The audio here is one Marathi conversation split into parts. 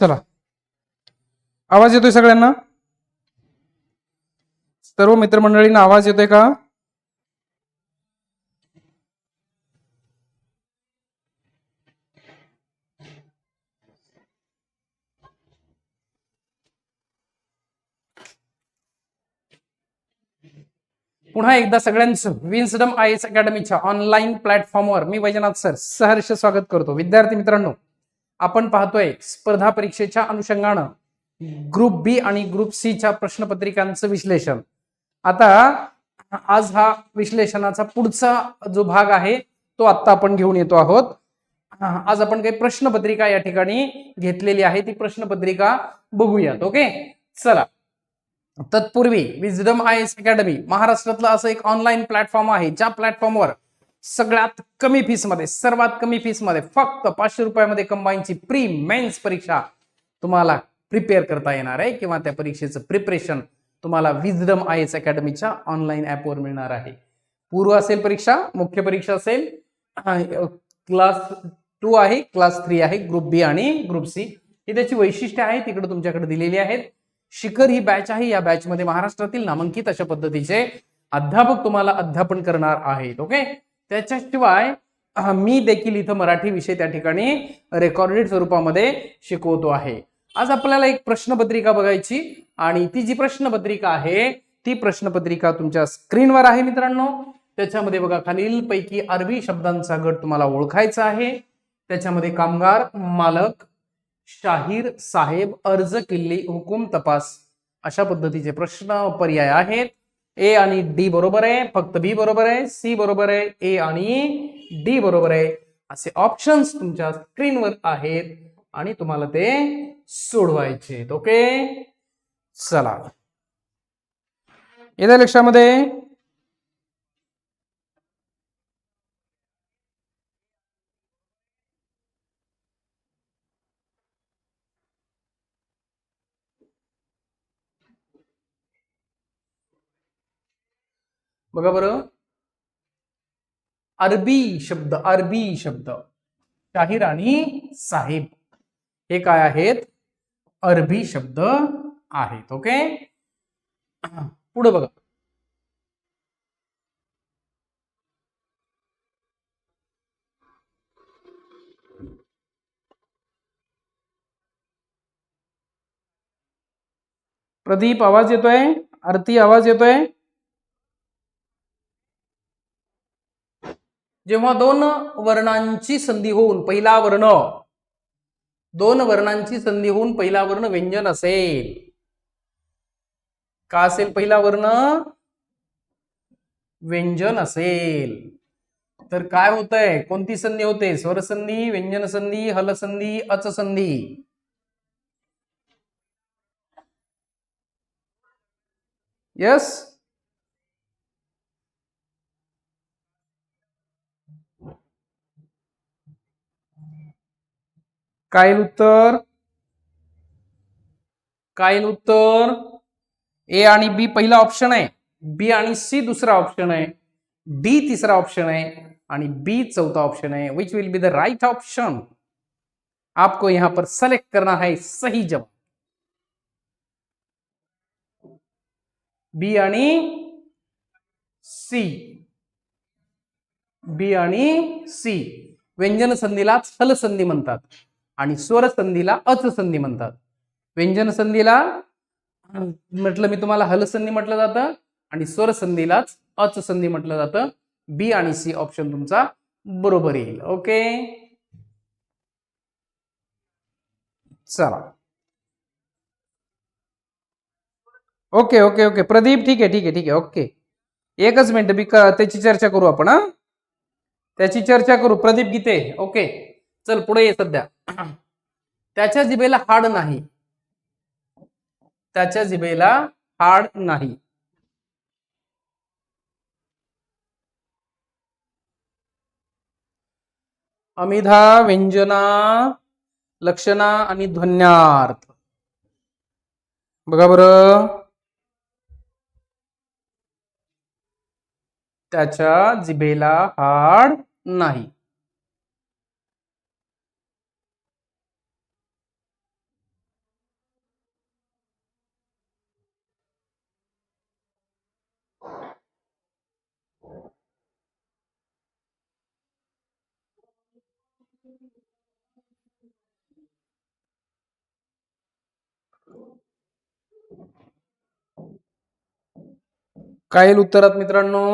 चला. आवाज येतोय सगळ्यांना? सर्व मित्रमंडळींना आवाज येतोय का? पुन्हा एकदा सगळ्यांचं विन्सडम आय एस अकॅडमीच्या ऑनलाईन प्लॅटफॉर्मवर मी वैजनाथ सर सहर्ष स्वागत करतो. विद्यार्थी मित्रांनो आपण पाहतोय स्पर्धा परीक्षेच्या अनुषंगानं ग्रुप बी आणि ग्रुप सी च्या प्रश्नपत्रिकांचं विश्लेषण. आता आज हा विश्लेषणाचा पुढचा जो भाग आहे तो आत्ता आपण घेऊन येतो आहोत. आज आपण काही प्रश्नपत्रिका या ठिकाणी घेतलेली आहे ती प्रश्नपत्रिका बघूयात ओके? चला. तत्पूर्वी विजडम आय एस अकॅडमी महाराष्ट्रातलं असं एक ऑनलाईन प्लॅटफॉर्म आहे ज्या प्लॅटफॉर्मवर सगळ्यात कमी फीसमध्ये सर्वात कमी फीसमध्ये फक्त पाचशे रुपयामध्ये कंबाईनची प्री मेन्स परीक्षा तुम्हाला प्रिपेअर करता येणार आहे किंवा त्या परीक्षेचं प्रिपरेशन तुम्हाला विजडम आय एस अकॅडमीच्या ऑनलाईन ॲपवर मिळणार आहे. पूर्व असेल परीक्षा मुख्य परीक्षा असेल क्लास टू आहे क्लास थ्री आहे ग्रुप बी आणि ग्रुप सी ही त्याची वैशिष्ट्य आहे तिकडे तुमच्याकडे दिलेली आहेत. शिखर ही बॅच आहे या बॅचमध्ये महाराष्ट्रातील नामांकित अशा पद्धतीचे अध्यापक तुम्हाला अध्यापन करणार आहेत ओके त्याच्याशिवाय मी देखील इथं मराठी विषय त्या ठिकाणी रेकॉर्डेड स्वरूपामध्ये शिकवतो आहे. आज आपल्याला एक प्रश्नपत्रिका बघायची आणि ती जी प्रश्नपत्रिका आहे ती प्रश्नपत्रिका तुमच्या स्क्रीनवर आहे मित्रांनो. त्याच्यामध्ये बघा खालील पैकी अरबी शब्दांचा गट तुम्हाला ओळखायचा आहे. त्याच्यामध्ये कामगार मालक शाहीर साहेब अर्ज किल्ली हुकुम तपास अशा पद्धतीचे प्रश्न पर्याय आहेत. ए आणि डी बरोबर आहे फक्त बी बरोबर आहे सी बरोबर आहे ए आणि डी बरोबर आहे. असे ऑप्शन्स तुमच्या स्क्रीनवर आहेत आणि तुम्हाला ते सोडवायचे ओके चला. येत्या लक्षामध्ये बघा बरं. अरबी शब्द अरबी शब्द. शाहीर आणि साहेब. हे काय आहेत? अरबी शब्द आहेत ओके? पुढे बघा. प्रदीप आवाज येतोय? आरती आवाज येतोय? जेव्हा दोन वर्णांची संधी होऊन पहिला वर्ण दोन वर्णांची संधी होऊन पहिला वर्ण व्यंजन असेल. का असेल पहिला वर्ण? व्यंजन असेल. तर काय होतंय? कोणती संधी होते? स्वरसंधी व्यंजन संधी हलसंधी अच संधी? यस काय येईल उत्तर? काय येईल उत्तर? ए आणि बी पहिला ऑप्शन आहे. बी आणि सी दुसरा ऑप्शन आहे. डी तिसरा ऑप्शन आहे. आणि बी चौथा ऑप्शन है which will be the right option आपको यहां पर सेलेक्ट करना है सही जवाब. बी आणि सी. बी आणि सी. व्यंजन संधीलाच हल संधी म्हणतात. आणि स्वर संधीला अच संधी म्हणतात. व्यंजन संधीला म्हटलं मी तुम्हाला हलसंधी म्हटलं जातं आणि स्वर संधीलाच अच संधी म्हटलं जातं. बी आणि सी ऑप्शन तुमचा बरोबर येईल. ओके चला. ओके ओके ओके प्रदीप ठीक आहे ठीक आहे ठीक आहे. ओके एकच मिनिट मी त्याची चर्चा करू आपण हा? त्याची चर्चा करू. प्रदीप गीते ओके चल पुढे ये सध्या. त्याच्या जिभेला हाड नाही. त्याच्या जिभेला हाड नाही. अमिधा व्यंजना लक्षणा आणि ध्वन्यार्थ. बघा बरं. त्याच्या जिभेला हाड नाही. काय येईल उत्तरात मित्रांनो?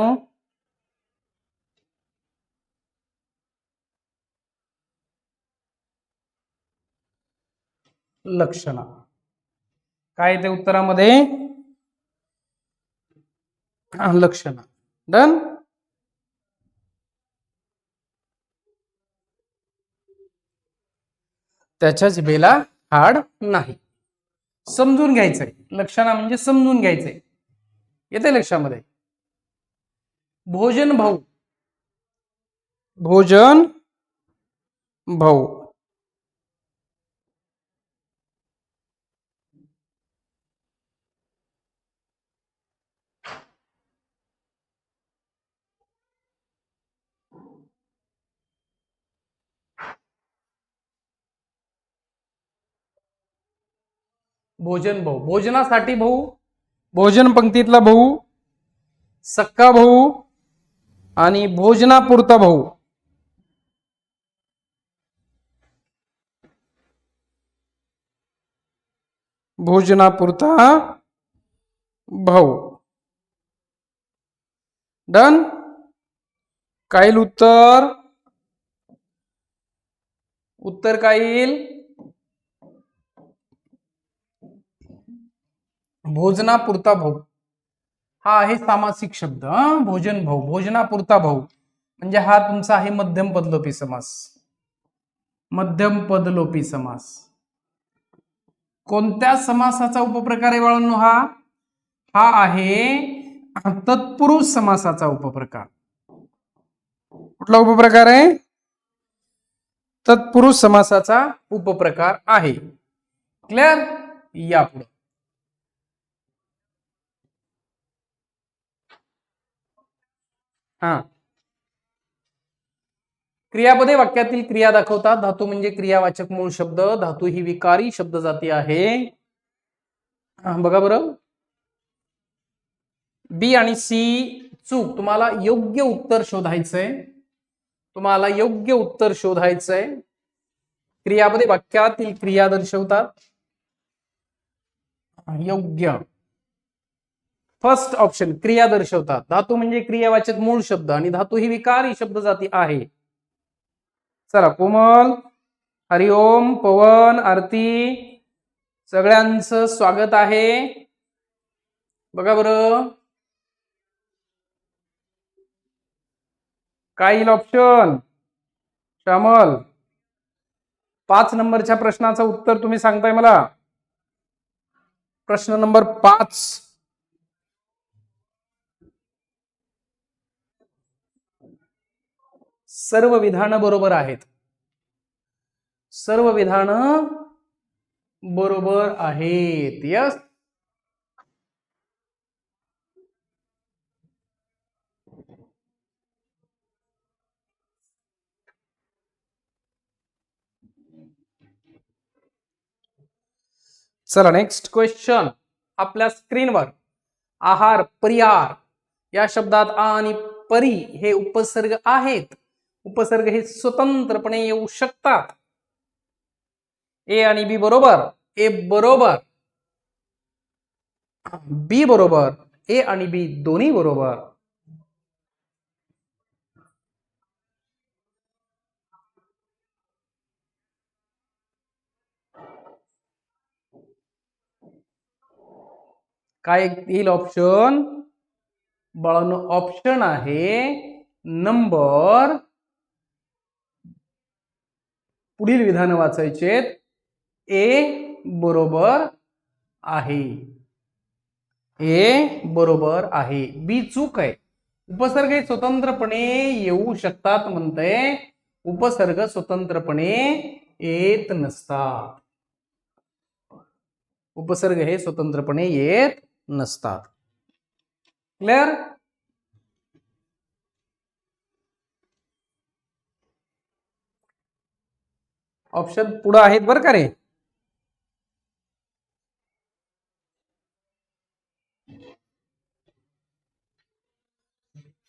लक्षणा. काय येते उत्तरामध्ये? लक्षणा. डन? त्याच्या बेला हाड नाही. समजून घ्यायचंय. लक्षणा म्हणजे समजून घ्यायचंय. येते लक्षामध्ये? भोजन भाऊ. भोजन भाऊ. भोजन भाऊ. भोजनासाठी भाऊ. भोजन पंक्तीतला भाऊ. सक्का भाऊ. आणि भोजनापुरता भाऊ. भोजनापुरता भाऊ. डन? काय उत्तर? उत्तर काय येईल भोजनापुरता भाऊ हा आहे सामासिक शब्द भोजन भाऊ भोजनापुरता भाऊ म्हणजे हा तुमचा आहे मध्यम पदलोपी समास. मध्यम पदलोपी समास. कोणत्या समासाचा उपप्रकार आहे बाळांनो हा? हा आहे तत्पुरुष समासाचा उपप्रकार. कुठला उपप्रकार आहे? तत्पुरुष समासाचा उपप्रकार आहे. क्लिअर यापुढे. हा. क्रियापदे वाक्यातील क्रिया दाखवतात. धातू म्हणजे क्रियावाचक मूळ शब्द. धातू ही विकारी शब्द जाती आहे बघा बरं. बी आणि सी चूक. तुम्हाला योग्य उत्तर शोधायचंय. तुम्हाला योग्य उत्तर शोधायचंय. क्रियापदे वाक्यातील क्रिया दर्शवतात. योग्य. फर्स्ट ऑप्शन क्रिया दर्शवतात. धातू म्हणजे क्रियावाचक मूळ शब्द आणि धातू ही विकारी शब्द जाती आहे. चला कोमल हरिओम पवन आरती सगळ्यांचं स्वागत आहे. बघा बरं. काय येईल ऑप्शन श्यामल. पाच नंबरच्या प्रश्नाचं उत्तर तुम्ही सांगताय मला. प्रश्न नंबर पाच. सर्व विधानं बरोबर आहेत. सर्व विधानं बरोबर आहेत. यस चला नेक्स्ट क्वेश्चन आपल्या स्क्रीनवर आहार परिहार. या शब्दात आ आणि परी हे उपसर्ग आहेत. उपसर्ग हे स्वतंत्रपणे येऊ शकतात. ए आणि बी बरोबर? ए बरोबर. बी बरोबर. ए आणि बी दोन्ही बरोबर. काय येईल ऑप्शन बाळांनो ऑप्शन आहे नंबर पुढील विधान वाचायचेत ए बरोबर आहे. ए बरोबर आहे. बी चूक आहे. उपसर्ग हे स्वतंत्रपणे येऊ शकतात म्हणतंय. उपसर्ग स्वतंत्रपणे येत नसतात. उपसर्ग हे स्वतंत्रपणे येत नसतात. क्लिअर? ऑप्शन पुढं आहेत बरं का रे?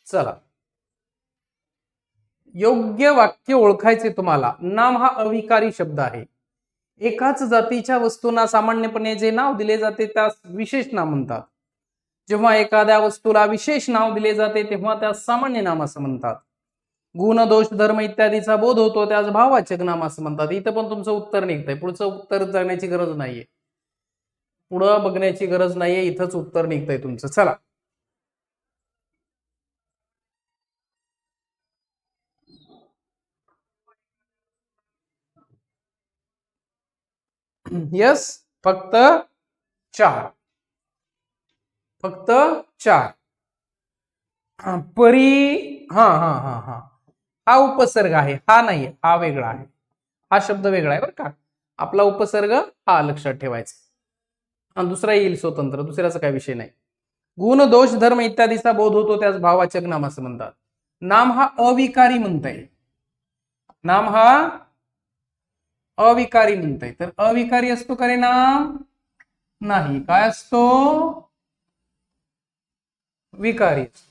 चला. योग्य वाक्य ओळखायचे तुम्हाला. नाम हा अविकारी शब्द आहे. एकाच जातीच्या वस्तूंना सामान्यपणे जे नाव दिले जाते त्यास विशेष नाम म्हणतात. जेव्हा एखाद्या वस्तूला विशेष नाव दिले जाते तेव्हा त्यास सामान्य नाम असं म्हणतात. गुण दोष धर्म इत्यादीचा बोध होतो त्यास भाववाचक नाम असं म्हणतात. इथं पण तुमचं उत्तर निघतंय. पुढचं उत्तर जाण्याची गरज नाहीये. पुढं बघण्याची गरज नाहीये. इथंच उत्तर निघतंय तुमचं. चला. यस फक्त चार. फक्त चार. परी हा हा हा हा. हा उपसर्ग आहे हा नाही हा वेगळा आहे. हा शब्द वेगळा आहे बरं का. आपला उपसर्ग हा लक्षात ठेवायचा. दुसरा येईल स्वतंत्र दुसऱ्याचा काही विषय नाही. गुण दोष धर्म इत्यादीचा बोध होतो त्यास भावाचक नाम असं म्हणतात. नाम हा अविकारी म्हणताय. नाम हा अविकारी म्हणताय. तर अविकारी असतो का रे नाम? नाही. काय असतो? विकारी असतो.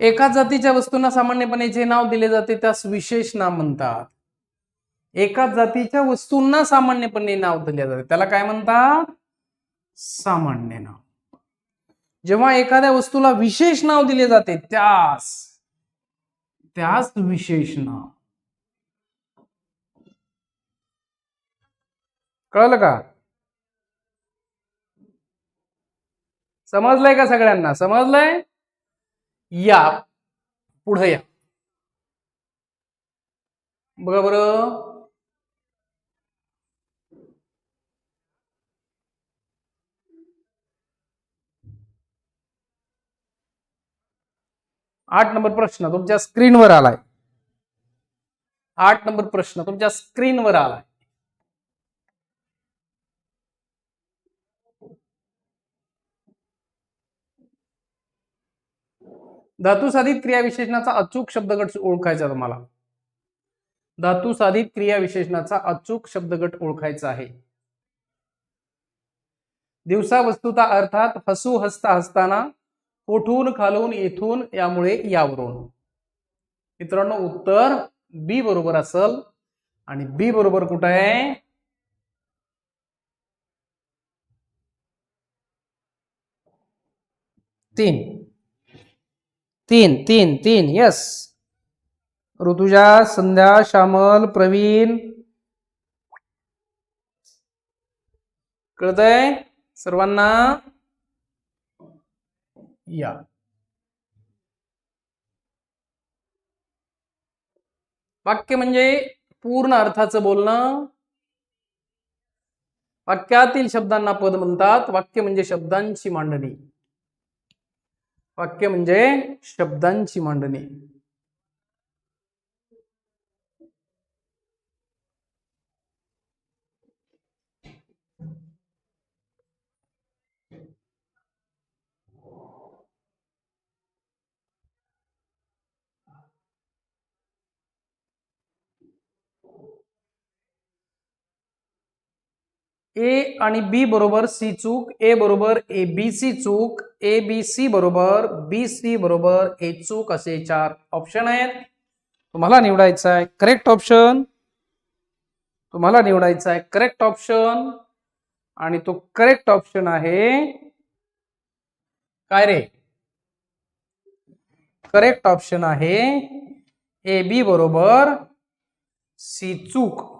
एका जातीच्या वस्तूंना सामान्यपणे जे नाव दिले जाते त्यास विशेष नाम म्हणतात. एकाच जातीच्या वस्तूंना सामान्यपणे नाव दिले जाते. त्याला काय म्हणतात? सामान्य नाव. जेव्हा एखाद्या वस्तूला विशेष नाव दिले जाते त्यास त्यास विशेष नाव. कळलं का? समजलंय का सगळ्यांना? समजलंय? या. पुढे या. बघा बरं. आठ नंबर प्रश्न तुमच्या स्क्रीनवर आलाय. आठ नंबर प्रश्न तुमच्या स्क्रीनवर आलाय. धातू साधित क्रियाविशेषणाचा अचूक शब्दगट ओळखायचा तुम्हाला. धातुसाधित क्रियाविशेषणाचा अचूक शब्दगट ओळखायचा आहे. दिवसा वस्तुता अर्थात हसू हसता हसताना कोठून खालून येथून यामुळे यावरून. मित्रांनो उत्तर बी बरोबर असल आणि बी बरोबर कुठं आहे? तीन. तीन तीन तीन यस ऋतुजा संध्या श्यामल प्रवीण. कळतंय? सर्वांना? या. वाक्य म्हणजे पूर्ण अर्थाचं बोलणं. वाक्यातील शब्दांना पद म्हणतात. वाक्य म्हणजे शब्दांची मांडणी. वाक्य म्हणजे शब्दांची मांडणी. ए आणि बी बरोबर सी चूक ए बरोबर ए बी सी चूक ए बी सी बरोबर बी सी बरोबर ए चूक असे चार ऑप्शन आहेत. तुम्हाला निवडायचं आहे. करेक्ट ऑप्शन तुम्हाला निवडायचा आहे. करेक्ट ऑप्शन आणि तो करेक्ट ऑप्शन आहे काय रे? करेक्ट ऑप्शन आहे ए बी बरोबर सी चूक.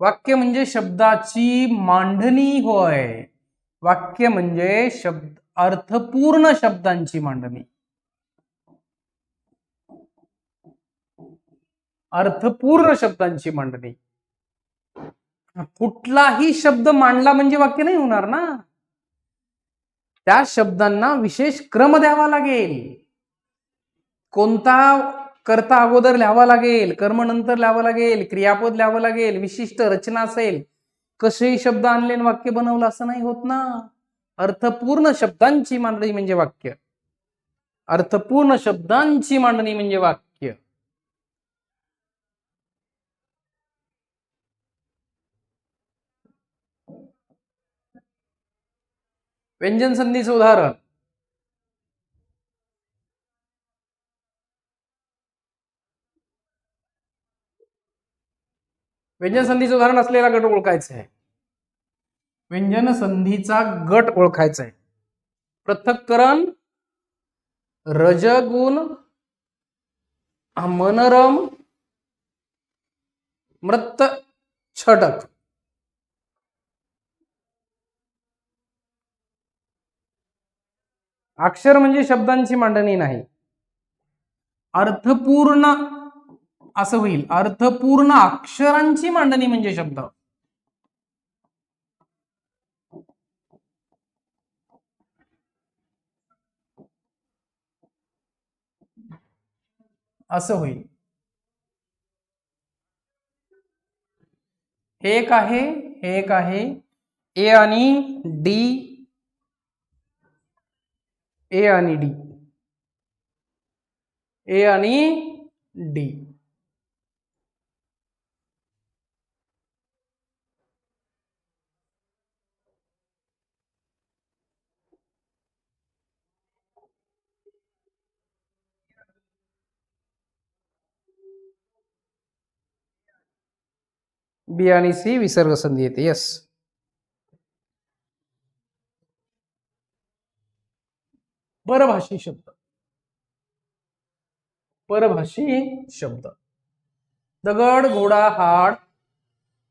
वाक्य म्हणजे शब्दाची मांडणी होय. वाक्य म्हणजे शब्द अर्थपूर्ण शब्दांची मांडणी. अर्थपूर्ण शब्दांची मांडणी. कुठलाही शब्द मांडला म्हणजे वाक्य नाही होणार ना. त्या शब्दांना विशेष क्रम द्यावा लागेल. कोणता कर्ता अगोदर लिहावा लागेल कर्म नंतर लिहावं लागेल क्रियापद लिहावं लागेल विशिष्ट रचना असेल कसेही शब्द आणले वाक्य बनवलं असं नाही होत ना. अर्थपूर्ण शब्दांची मांडणी म्हणजे वाक्य. अर्थपूर्ण शब्दांची मांडणी म्हणजे वाक्य. व्यंजन संधीचं उदाहरण. व्यंजन संधीचं उदाहरण असलेला गट ओळखायचा आहे व्यंजन संधीचा गट ओळखायचा आहे पृथक्करण रजगुण मनरम मृत छटक अक्षर म्हणजे शब्दांची मांडणी नाही. अर्थपूर्ण असं होईल. अर्थपूर्ण अक्षरांची मांडणी म्हणजे शब्द. असं होईल. हे एक आहे हे एक आहे. ए आणि डी. ए आणि डी. ए आणि डी. बी आणि सी विसर्ग संधी येते. यस परभाषी शब्द. परभाषी शब्द. दगड घोडा हाड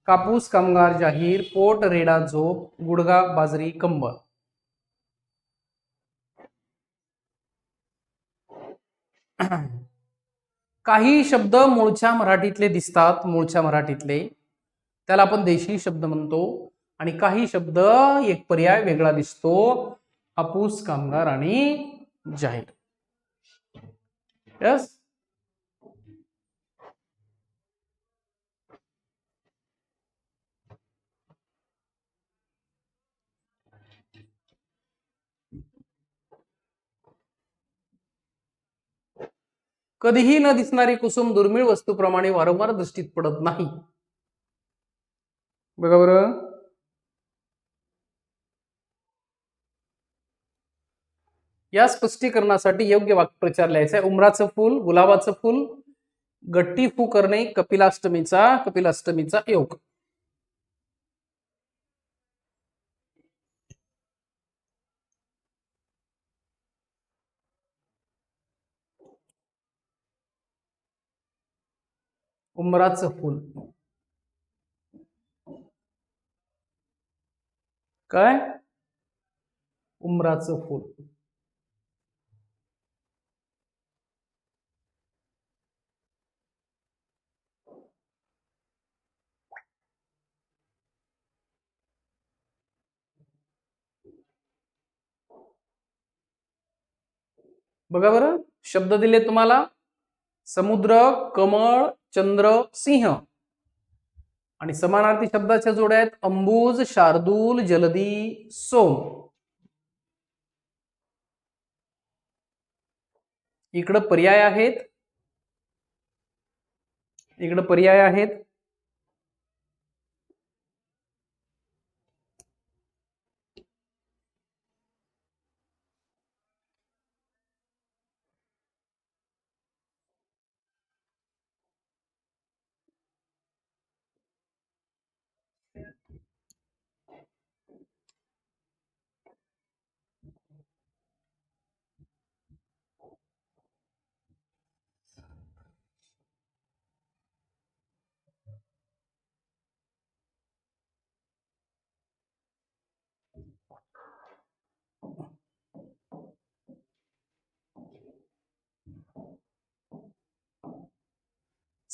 कापूस कामगार जाहीर पोट रेडा झोप गुडगा बाजरी कंबळ काही शब्द मूळच्या मराठीतले दिसतात मूळच्या मराठीतले. त्याला आपण देशी शब्द म्हणतो. आणि काही शब्द एक पर्याय वेगळा दिसतो. कापूस कामगार आणि जाहीर. यस कधीही न दिसणारी कुसुम दुर्मिळ वस्तूप्रमाणे वारंवार दृष्टीत पडत नाही. बघा बरं. या स्पष्टीकरणासाठी योग्य वाक्प्रचार लिहायचा आहे. उमराचं फूल गुलाबाचं फूल गट्टी फू करणे कपिलाष्टमीचा कपिलाष्टमीचा योग. उमराचं फूल. काय? उमराचं फूल. बघा बरं शब्द दिले तुम्हाला. समुद्र कमळ चंद्र सिंह. आणि समानार्थी शब्दाच्या जोड्या आहेत अंबुज शार्दूल जलदी सोम. इकडं पर्याय आहेत. इकडं पर्याय आहेत.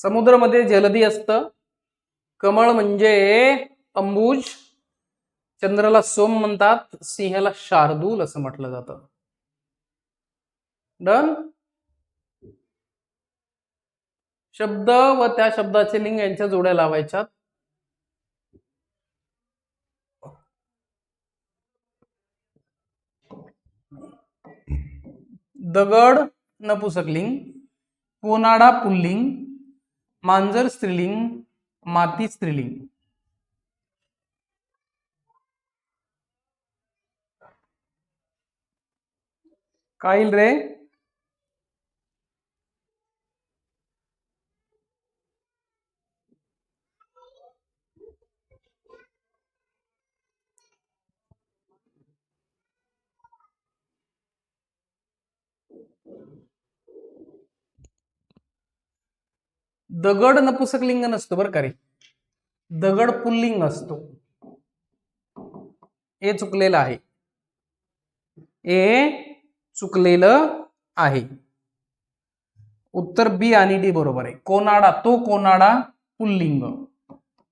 समुद्रामध्ये जलदी असतं. कमळ म्हणजे अंबुज. चंद्राला सोम म्हणतात. सिंहाला शार्दूल असं म्हटलं जातं. डन शब्द व त्या शब्दाचे लिंग यांच्या जोड्या लावायच्यात. दगड नपुसकलिंग. कोनाडा पुल्लिंग. मांजर स्त्रीलिंग माती स्त्रीलिंग. काय रे? दगड नपुसकलिंग नसतो बरं का रे. दगड पुल्लिंग असतो. हे चुकलेलं आहे. हे चुकलेलं आहे. उत्तर बी आणि डी बरोबर आहे. कोनाडा तो कोनाडा पुल्लिंग.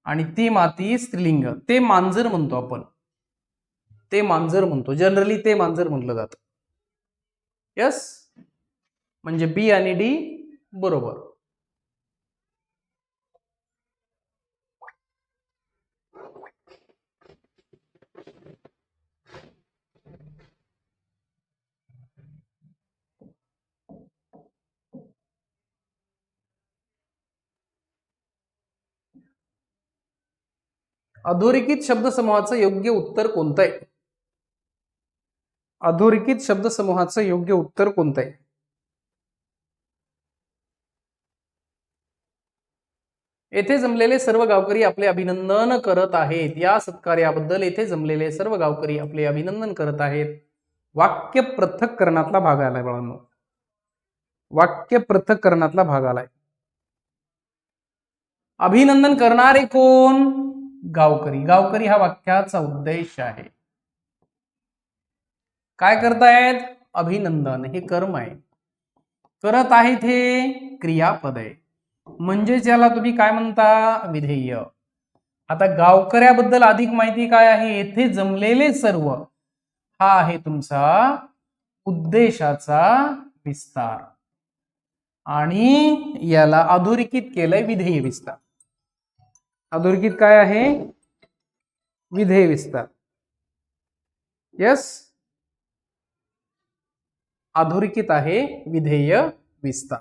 आणि ती माती स्त्रीलिंग. ते मांजर म्हणतो आपण. ते मांजर म्हणतो. जनरली ते मांजर म्हटलं जातं. यस म्हणजे बी आणि डी बरोबर. अधोरेखित शब्दसमूहाचं योग्य उत्तर कोणतं आहे अधोरेखित शब्दसमूहाचं योग्य उत्तर कोणतं आहे येथे जमलेले सर्व गावकरी आपले अभिनंदन करत आहेत. या सत्कार्याबद्दल येथे जमलेले सर्व गावकरी आपले अभिनंदन करत आहेत. वाक्य पृथक्करणातला भाग आलाय बाळांनो. वाक्य पृथक्करणातला भाग आलाय. अभिनंदन करणारे कोण? गावकरी. गावकरी हा वाक्याचा उद्देश आहे. काय करतायत? अभिनंदन. हे कर्म आहे. करत आहेत हे क्रियापद. आहे म्हणजेच याला तुम्ही काय म्हणता? विधेय. आता गावकऱ्याबद्दल अधिक माहिती काय आहे? येथे जमलेले सर्व हा आहे तुमचा उद्देशाचा विस्तार. आणि याला अधोरेखित केलंय विधेय विस्तार. अधोरेखित काय आहे विधेय विस्तार। यस। अधोरेखित आहे विधेय विस्तार।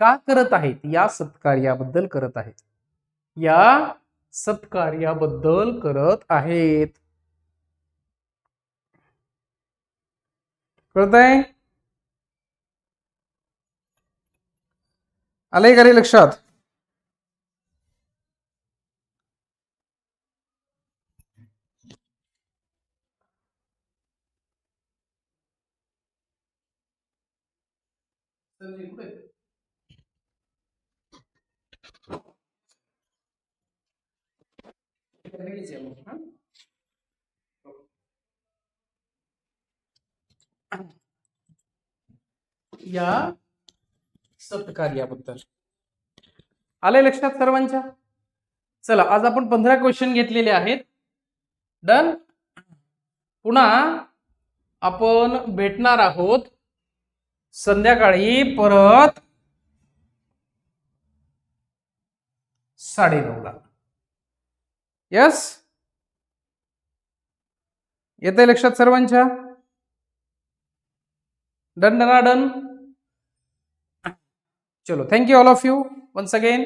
का करत आहेत? या सत्कार्याबद्दल करत आहेत। या सत्कार्याबद्दल करत आहेत। कळत आहे का रे लक्षात? या सत्कार्याबद्दल आले लक्षात सर्वांच्या? चला आज आपण पंधरा क्वेश्चन घेतलेले आहेत. डन पुन्हा आपण भेटणार आहोत संध्याकाळी परत साडेनऊला यस येते लक्षात सर्वांच्या? डन डना डन चलो thank you all of you once again